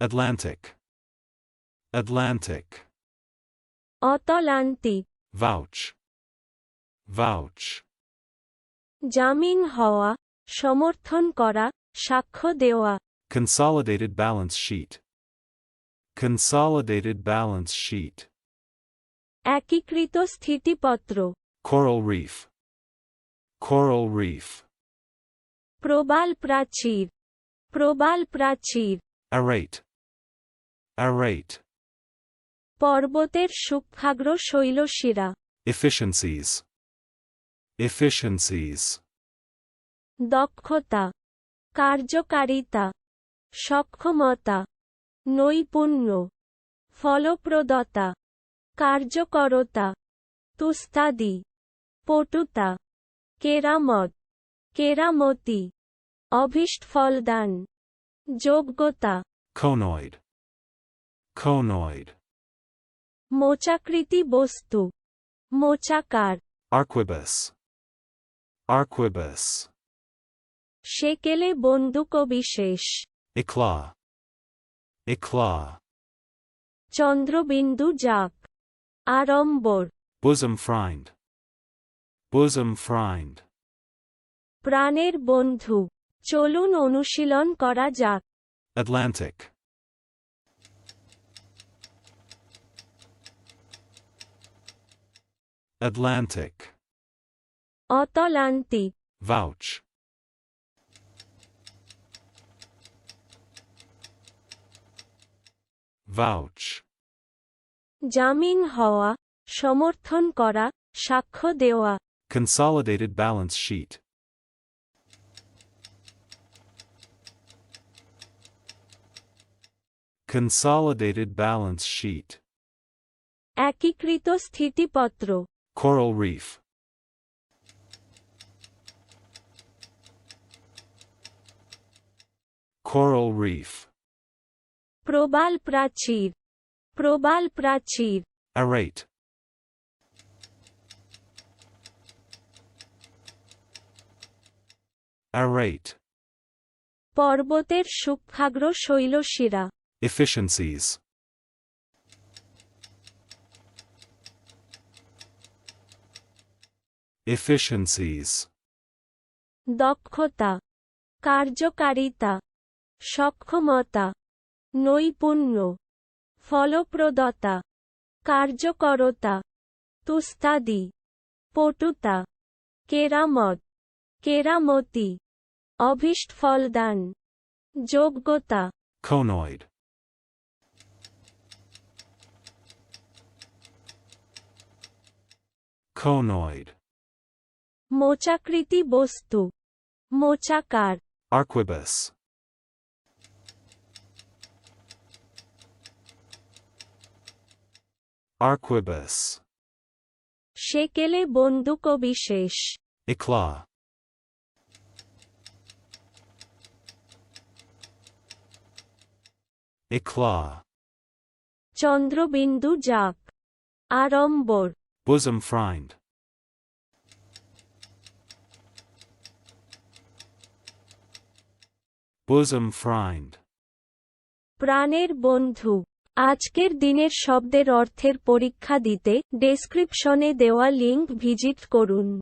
Atlantic. Atlantic. অতলান্তিক Vouch. Vouch. জামিন হওয়া সমর্থন করা সাক্ষ্য দেওয়া Consolidated balance sheet. Consolidated balance sheet. একীকৃত স্থিতিপত্র Coral reef. Coral reef. প্রবাল প্রাচীর প্রবাল প্রাচীর Arrate. Arrate. পর্বতের সূক্ষ্মাগ্র শৈলশিরা। Efficiencies. Efficiencies. দক্ষতা। কার্যকারিতা। সক্ষমতা। নৈপুণ্য। ফলপ্রদতা। কার্যকরতা। তুস্তাদি। পটুতা। কেরামত। কেরামতি। অভীষ্ট ফলদান। যোগ্যতা। Conoid. Conoid. মোচাকৃতি বস্তু মোচাকার Arquebus. Arquebus. সেকেলে বন্দুকবিশেষ Eclat. Eclat. Chandrabindu যাক আড়ম্বর Bosom frind. Bosom frind. প্রাণের বন্ধু চলুন অনুশীলন করা যাক Atlantic. Atlantic. অতলান্তিক Vouch. Vouch. জামিন হওয়া সমর্থন করা সাক্ষ্য দেওয়া Consolidated balance sheet. Consolidated balance sheet. একীকৃত স্থিতিপত্র Coral reef. Coral reef. প্রবাল প্রাচীর প্রবাল প্রাচীর Arrate. Arrate. পর্বতের সূক্ষ্মাগ্র শৈলশিরা Efficiencies. Efficiencies. দক্ষতা কার্যকারিতা সক্ষমতা নৈপুণ্য ফলপ্রদতা কার্যকরতা তুস্তাদি পটুতা কেরামত কেরামতি অভীষ্ট ফলদান যোগ্যতা Conoid. Conoid. মোচাকৃতি বস্তু মোচাকার Arquebus. Arquebus. সেকেলে বন্দুকবিশেষ Eclat. Eclat. Chandrabindu যাক আড়ম্বর Bosom frind. Bosom friend. প্রাণের বন্ধু। আজকের দিনের শব্দের অর্থের পরীক্ষা দিতে ডেসক্রিপশনে দেওয়া লিঙ্ক ভিজিট করুন।